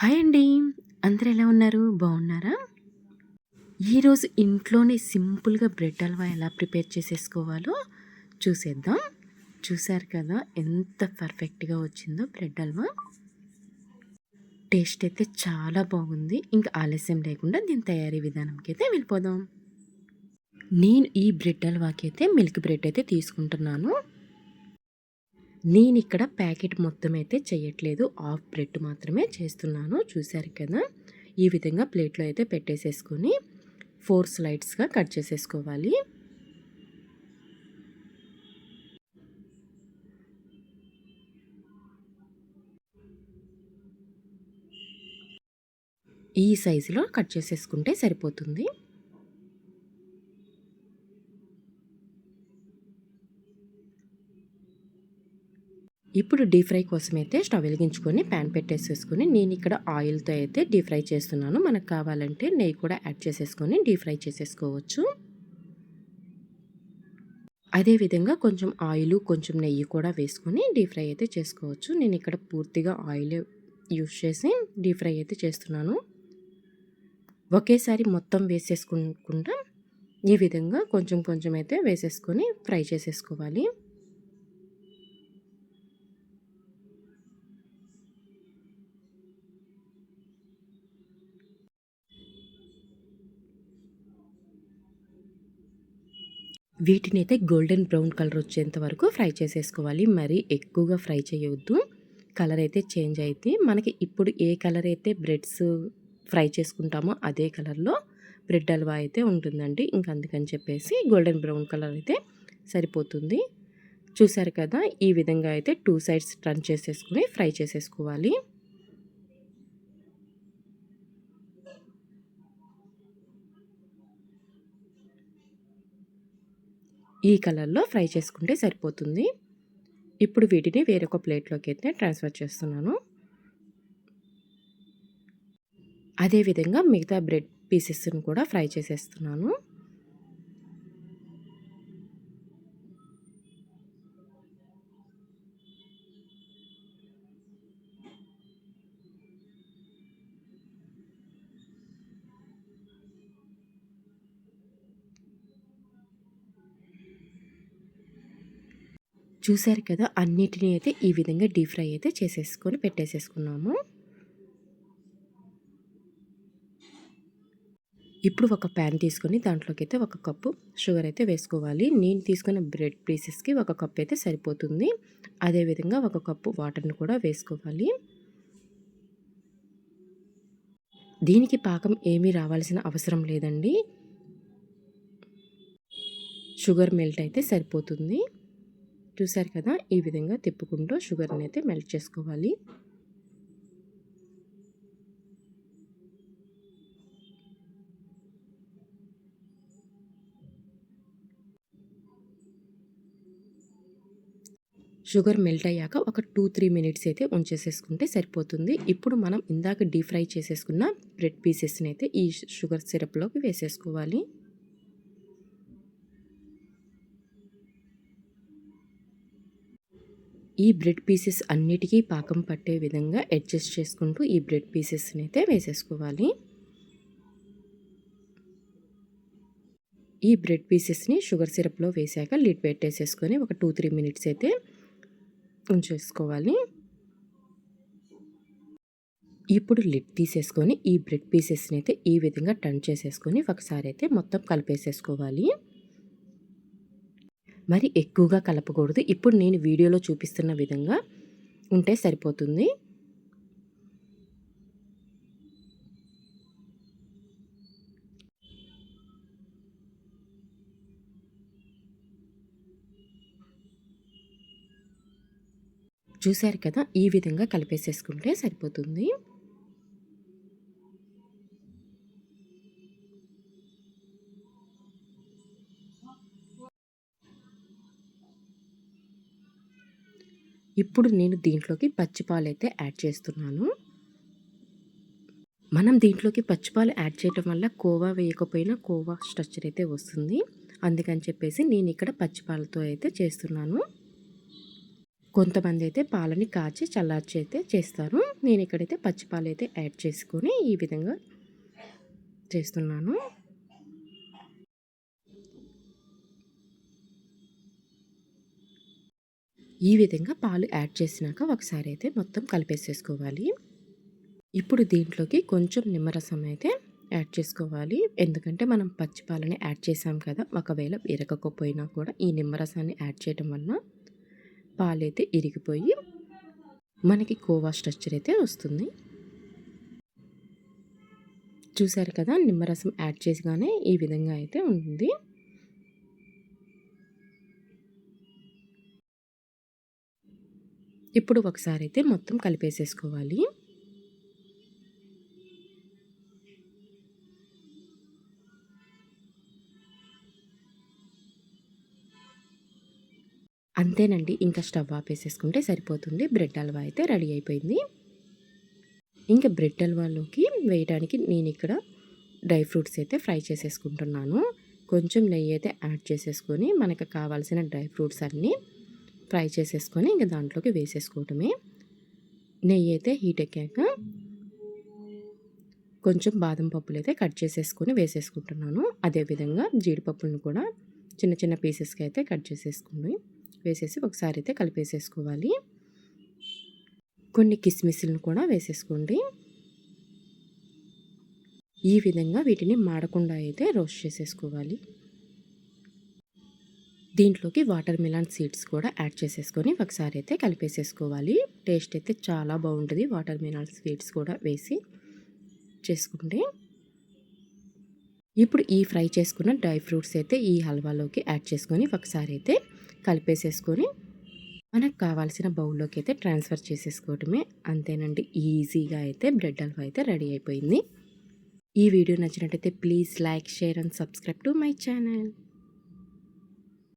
Hi అండి. అందరు ఎలా ఉన్నారు? బాగున్నారా? ఈరోజు ఇంట్లోనే సింపుల్గా బ్రెడ్ హల్వా ఎలా ప్రిపేర్ చేసేసుకోవాలో చూసేద్దాం. చూసారు కదా ఎంత పర్ఫెక్ట్గా వచ్చిందో బ్రెడ్ హల్వా. టేస్ట్ అయితే చాలా బాగుంది. ఇంకా ఆలస్యం లేకుండా దీని తయారీ విధానంకి అయితే వెళ్ళిపోదాం. నేను ఈ బ్రెడ్ హల్వాకి అయితే మిల్క్ బ్రెడ్ అయితే తీసుకుంటున్నాను. నేను ఇక్కడ ప్యాకెట్ మొత్తం అయితే చేయట్లేదు ఆఫ్ బ్రెడ్ మాత్రమే చేస్తున్నాను. చూశారు కదా? ఈ విధంగా ప్లేట్లో అయితే పెట్టేసేసుకొని ఫోర్ స్లైడ్స్గా కట్ చేసేసుకోవాలి. ఈ సైజులో కట్ చేసేసుకుంటే సరిపోతుంది. ఇప్పుడు డీప్ ఫ్రై కోసం అయితే స్టవ్ వెలిగించుకొని ప్యాన్ పెట్టేసేసుకొని నేను ఇక్కడ ఆయిల్తో అయితే డీప్ ఫ్రై చేస్తున్నాను. మనకు కావాలంటే నెయ్యి కూడా యాడ్ చేసేసుకొని డీప్ ఫ్రై చేసేసుకోవచ్చు. అదేవిధంగా కొంచెం ఆయిల్ కొంచెం నెయ్యి కూడా వేసుకొని డీప్ ఫ్రై అయితే చేసుకోవచ్చు. నేను ఇక్కడ పూర్తిగా ఆయిల్ యూస్ చేసి డీప్ ఫ్రై అయితే చేస్తున్నాను. ఒకేసారి మొత్తం వేసేసుకుంటా ఈ విధంగా కొంచెం కొంచెం అయితే వేసేసుకొని ఫ్రై చేసేసుకోవాలి. వీటిని అయితే గోల్డెన్ బ్రౌన్ కలర్ వచ్చేంత వరకు ఫ్రై చేసేసుకోవాలి. మరీ ఎక్కువగా ఫ్రై చేయవద్దు కలర్ అయితే చేంజ్ అయితే మనకి ఇప్పుడు ఏ కలర్ అయితే బ్రెడ్స్ ఫ్రై చేసుకుంటామో అదే కలర్లో బ్రెడ్ హల్వా అయితే ఉంటుందండి. ఇంకా అందుకని చెప్పేసి గోల్డెన్ బ్రౌన్ కలర్ అయితే సరిపోతుంది. చూసారు కదా ఈ విధంగా అయితే టూ సైడ్స్ టర్న్ చేసేసుకుని ఫ్రై చేసేసుకోవాలి. ఈ కలర్లో ఫ్రై చేసుకుంటే సరిపోతుంది. ఇప్పుడు వీటిని వేరొక ప్లేట్లోకి అయితే ట్రాన్స్ఫర్ చేస్తున్నాను. అదేవిధంగా మిగతా బ్రెడ్ పీసెస్ని కూడా ఫ్రై చేసేస్తున్నాను. చూసారు కదా అన్నిటినీ అయితే ఈ విధంగా డీప్ ఫ్రై అయితే చేసేసుకొని పెట్టేసేసుకున్నాము. ఇప్పుడు ఒక ప్యాన్ తీసుకొని దాంట్లోకి అయితే ఒక కప్పు షుగర్ అయితే వేసుకోవాలి. నేను తీసుకున్న బ్రెడ్ పీసెస్కి ఒక కప్ అయితే సరిపోతుంది. అదేవిధంగా ఒక కప్పు వాటర్ని కూడా వేసుకోవాలి. దీనికి పాకం ఏమీ రావాల్సిన అవసరం లేదండి. షుగర్ మెల్ట్ అయితే సరిపోతుంది. చూసారు కదా ఈ విధంగా తిప్పుకుంటూ షుగర్ని అయితే మెల్ట్ చేసుకోవాలి. షుగర్ మెల్ట్ అయ్యాక ఒక టూ త్రీ మినిట్స్ అయితే ఉంచేసేసుకుంటే సరిపోతుంది. ఇప్పుడు మనం ఇందాక డీప్ ఫ్రై చేసేసుకున్న బ్రెడ్ పీసెస్ని అయితే ఈ షుగర్ సిరప్లోకి వేసేసుకోవాలి. ఈ బ్రెడ్ పీసెస్ అన్నిటికీ పాకం పట్టే విధంగా అడ్జస్ట్ చేసుకుంటూ ఈ బ్రెడ్ పీసెస్ని అయితే వేసేసుకోవాలి. ఈ బ్రెడ్ పీసెస్ని షుగర్ సిరప్లో వేసాక లిడ్ పెట్టేసేసుకొని ఒక టూ త్రీ మినిట్స్ అయితే ఉంచేసుకోవాలి. ఇప్పుడు లిడ్ తీసేసుకొని ఈ బ్రెడ్ పీసెస్ని అయితే ఈ విధంగా టర్న్ చేసేసుకొని ఒకసారి అయితే మొత్తం కలిపేసేసుకోవాలి. మరి ఎక్కువగా కలపకూడదు. ఇప్పుడు నేను వీడియోలో చూపిస్తున్న విధంగా ఉంటే సరిపోతుంది. చూశారు కదా? ఈ విధంగా కలిపేసేసుకుంటే సరిపోతుంది. ఇప్పుడు నేను దీంట్లోకి పచ్చిపాలు అయితే యాడ్ చేస్తున్నాను. మనం దీంట్లోకి పచ్చిపాలు యాడ్ చేయటం వల్ల కోవా వేయకపోయినా కోవా స్ట్రక్చర్ అయితే వస్తుంది. అందుకని చెప్పేసి నేను ఇక్కడ పచ్చిపాలతో అయితే చేస్తున్నాను. కొంతమంది అయితే పాలని కాచి చల్లార్చి అయితే చేస్తారు. నేను ఇక్కడైతే పచ్చిపాలు అయితే యాడ్ చేసుకొని ఈ విధంగా చేస్తున్నాను. ఈ విధంగా పాలు యాడ్ చేసినాక ఒకసారి అయితే మొత్తం కలిపేసేసుకోవాలి. ఇప్పుడు దీంట్లోకి కొంచెం నిమ్మరసం అయితే యాడ్ చేసుకోవాలి. ఎందుకంటే మనం పచ్చి పాలని యాడ్ చేసాం కదా ఒకవేళ విరగకపోయినా కూడా ఈ నిమ్మరసాన్ని యాడ్ చేయడం వల్ల పాలైతే ఇరిగిపోయి మనకి కోవా స్ట్రక్చర్ అయితే వస్తుంది. చూసారు కదా నిమ్మరసం యాడ్ చేసిగానే ఈ విధంగా అయితే ఉంటుంది. ఇప్పుడు ఒకసారి అయితే మొత్తం కలిపేసేసుకోవాలి. అంతేనండి ఇంకా స్టవ్ ఆపేసేసుకుంటే సరిపోతుంది. బ్రెడ్ హల్వా అయితే రెడీ అయిపోయింది. ఇంకా బ్రెడ్ హల్వాలోకి వేయడానికి నేను ఇక్కడ డ్రై ఫ్రూట్స్ అయితే ఫ్రై చేసేసుకుంటున్నాను. కొంచెం నెయ్యి అయితే యాడ్ చేసేసుకొని మనకు కావాల్సిన డ్రై ఫ్రూట్స్ అన్నీ ఫ్రై చేసేసుకొని ఇంకా దాంట్లోకి వేసేసుకోవటమే. నెయ్యి అయితే హీట్ ఎక్కాక కొంచెం బాదం పప్పులు అయితే కట్ చేసేసుకొని వేసేసుకుంటున్నాను. అదేవిధంగా జీడిపప్పులను కూడా చిన్న చిన్న పీసెస్కి అయితే కట్ చేసేసుకుని వేసేసి ఒకసారి అయితే కలిపేసేసుకోవాలి. కొన్ని కిస్మిస్లను కూడా వేసేసుకోండి. ఈ విధంగా వీటిని మాడకుండా అయితే రోస్ట్ చేసేసుకోవాలి. దీంట్లోకి వాటర్ మిలాన్ సీడ్స్ కూడా యాడ్ చేసేసుకొని ఒకసారి అయితే కలిపేసేసుకోవాలి. టేస్ట్ అయితే చాలా బాగుంటుంది వాటర్ మిలాన్ సీడ్స్ కూడా వేసి చేసుకుంటే. ఇప్పుడు ఈ ఫ్రై చేసుకున్న డ్రై ఫ్రూట్స్ అయితే ఈ హల్వాలోకి యాడ్ చేసుకొని ఒకసారి అయితే కలిపేసేసుకొని మనకు కావాల్సిన బౌల్లోకి అయితే ట్రాన్స్ఫర్ చేసేసుకోవటమే అంతేనండి. ఈజీగా అయితే బ్రెడ్ హల్వా అయితే రెడీ అయిపోయింది. ఈ వీడియో నచ్చినట్టయితే please like share and subscribe to my channel.